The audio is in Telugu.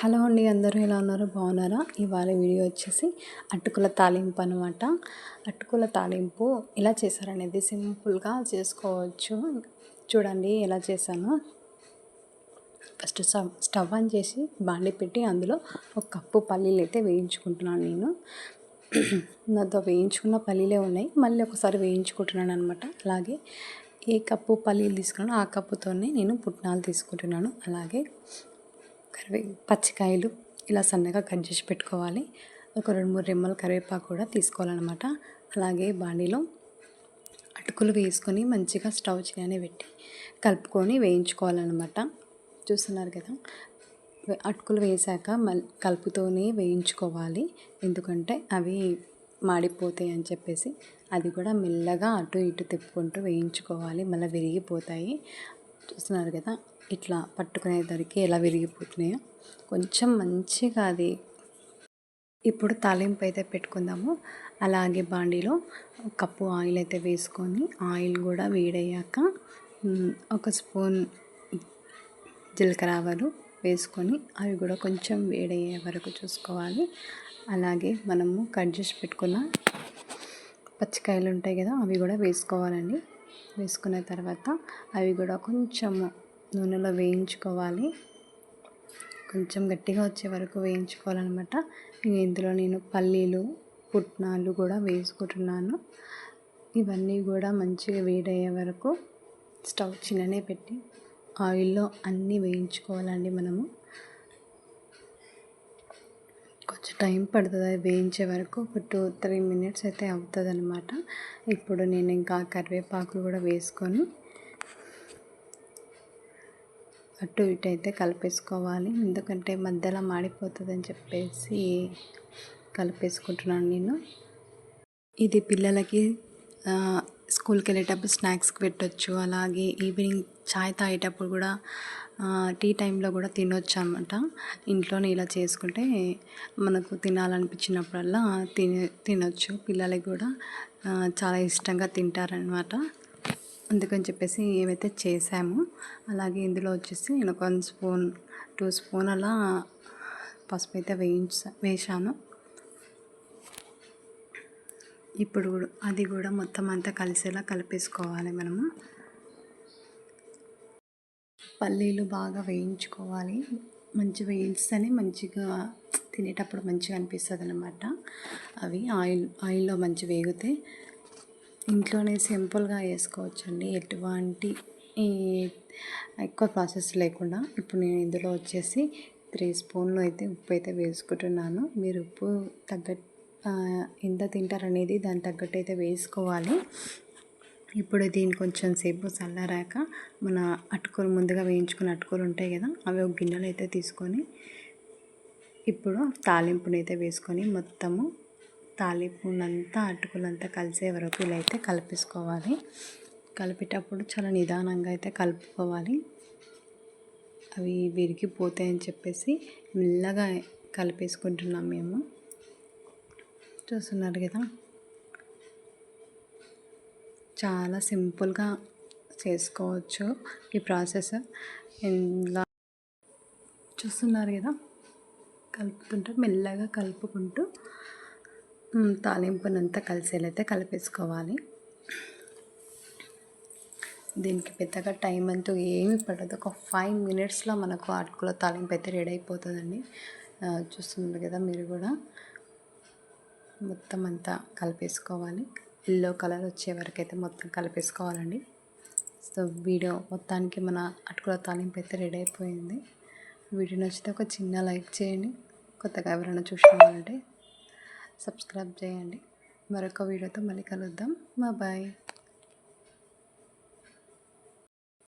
హలో అండి అందరూ ఎలా ఉన్నారు? బాగున్నారా? ఇవాళ వీడియో వచ్చేసి అటుకుల తాలింపు అనమాట అటుకుల తాలింపు ఎలా చేశారనేది సింపుల్గా చేసుకోవచ్చు. చూడండి ఎలా చేశాను. ఫస్ట్ స్టవ్ స్టవ్ ఆన్ చేసి బాండి పెట్టి అందులో ఒక కప్పు పల్లీలు అయితే వేయించుకుంటున్నాను నేను. నాతో వేయించుకున్న పల్లీలే ఉన్నాయి. మళ్ళీ ఒకసారి వేయించుకుంటున్నాను అనమాట అలాగే ఏ కప్పు పల్లీలు తీసుకున్నానో ఆ కప్పుతోనే నేను పుట్నాలు తీసుకుంటున్నాను. అలాగే కరివే పచ్చికాయలు ఇలా సన్నగా కట్ చేసి పెట్టుకోవాలి. ఒక రెండు మూడు రెమ్మల కరివేపాకు కూడా తీసుకోవాలన్నమాట. అలాగే బాణీలో అటుకులు వేసుకొని మంచిగా స్టవ్ చేయని పెట్టి కలుపుకొని వేయించుకోవాలన్నమాట. చూస్తున్నారు కదా? అటుకులు వేసాక మళ్ళీ కలుపుతోనే వేయించుకోవాలి. ఎందుకంటే అవి మాడిపోతాయి అని చెప్పేసి అది కూడా మెల్లగా అటు ఇటు తిప్పుకుంటూ వేయించుకోవాలి. మళ్ళీ విరిగిపోతాయి. చూస్తున్నారు కదా ఇట్లా పట్టుకునేసరికి ఎలా విరిగిపోతున్నాయో కొంచెం మంచిగా అది ఇప్పుడు తాలింపు అయితే పెట్టుకుందాము. అలాగే బాండీలో కప్పు ఆయిల్ అయితే వేసుకొని ఆయిల్ కూడా వేడయ్యాక ఒక స్పూన్ జీలకర్ర ఆవాలు వేసుకొని అవి కూడా కొంచెం వేడయ్యే వరకు చూసుకోవాలి. అలాగే మనము కట్ చేసి పెట్టుకున్న పచ్చికాయలు ఉంటాయి కదా అవి కూడా వేసుకోవాలండి. వేసుకున్న తర్వాత అవి కూడా కొంచెము నూనెలో వేయించుకోవాలి. కొంచెం గట్టిగా వచ్చే వరకు వేయించుకోవాలన్నమాట. ఇందులో నేను పల్లీలు పుట్నాలు కూడా వేసుకుంటున్నాను. ఇవన్నీ కూడా మంచిగా వేడయ్యే వరకు స్టవ్ చిన్ననే పెట్టి ఆయిల్లో అన్నీ వేయించుకోవాలండి మనము. కొంచెం టైం పడుతుంది. అది వేయించే వరకు ఒక టూ త్రీ మినిట్స్ అయితే అవుతుంది అనమాట ఇప్పుడు నేను ఇంకా కరివేపాకు కూడా వేసుకొని అటు ఇటు అయితే కలిపేసుకోవాలి. ఎందుకంటే మధ్యలో మాడిపోతుంది అని చెప్పేసి కలిపేసుకుంటున్నాను నేను. ఇది పిల్లలకి స్కూల్కి వెళ్ళేటప్పుడు స్నాక్స్కి పెట్టచ్చు. అలాగే ఈవినింగ్ చాయ్ తాగేటప్పుడు కూడా టీ టైంలో కూడా తినొచ్చు అనమాట ఇంట్లోనే ఇలా చేసుకుంటే మనకు తినాలనిపించినప్పుడల్లా తినే తినొచ్చు. పిల్లలకి కూడా చాలా ఇష్టంగా తింటారనమాట. అందుకని చెప్పేసి ఏవైతే చేసామో అలాగే ఇందులో వచ్చేసి నేను ఒక వన్ స్పూన్ టూ స్పూన్ అలా పసుపు అయితే వేయించ వేసాను ఇప్పుడు అది కూడా మొత్తం అంతా కలిసేలా కలిపేసుకోవాలి మనము. పల్లీలు బాగా వేయించుకోవాలి. మంచి వేయిస్తేనే మంచిగా తినేటప్పుడు మంచిగా అనిపిస్తుంది అనమాట అవి ఆయిల్ ఆయిల్లో మంచి వేగితే ఇంట్లోనే సింపుల్గా వేసుకోవచ్చండి. ఎటువంటి ఎక్కువ ప్రాసెస్ లేకుండా ఇప్పుడు నేను ఇందులో వచ్చేసి త్రీ స్పూన్లు అయితే ఉప్పు అయితే వేసుకుంటున్నాను. మీరు ఉప్పు తగ్గట్టు ఎంత తింటారనేది దాని తగ్గట్టు అయితే వేసుకోవాలి. ఇప్పుడు దీన్ని కొంచెం సేపు చల్లారాక మన అటుకులు ముందుగా వేయించుకున్న అటుకులు ఉంటాయి కదా అవి ఒక గిన్నెలు అయితే తీసుకొని ఇప్పుడు తాలింపుని అయితే వేసుకొని మొత్తము తాలింపునంతా అటుకులంతా కలిసే వరకు ఇలా అయితే కలిపేసుకోవాలి. కలిపేటప్పుడు చాలా నిదానంగా అయితే కలుపుకోవాలి. అవి విరిగిపోతాయని చెప్పేసి మెల్లగా కలిపేసుకుంటున్నాం మేము. చూస్తున్నారు కదా? చాలా సింపుల్గా చేసుకోవచ్చు ఈ ప్రాసెస్. ఇలా చూస్తున్నారు కదా? కలుపుతుంటే మెల్లగా కలుపుకుంటూ తాలింపునంతా కలిసేలైతే కలిపేసుకోవాలి. దీనికి పెద్దగా టైం అంటూ ఏమి పడదు. ఒక ఫైవ్ మినిట్స్లో మనకు అటుకుల తాలింపు అయితే రెడీ అయిపోతుందండి. చూస్తున్నారు కదా మీరు కూడా. మొత్తం అంతా కలిపేసుకోవాలి. ఎల్లో కలర్ వచ్చే వరకు అయితే మొత్తం కలిపేసుకోవాలండి. సో వీడియో మొత్తానికి మన అటుకుల తాలింపు అయితే రెడీ అయిపోయింది. వీడియో నచ్చితే ఒక చిన్న లైక్ చేయండి. కొత్తగా ఎవరైనా చూసుకోవాలంటే సబ్స్క్రైబ్ చేయండి. మరొక వీడియోతో మళ్ళీ కలుద్దాం. మా బాయ్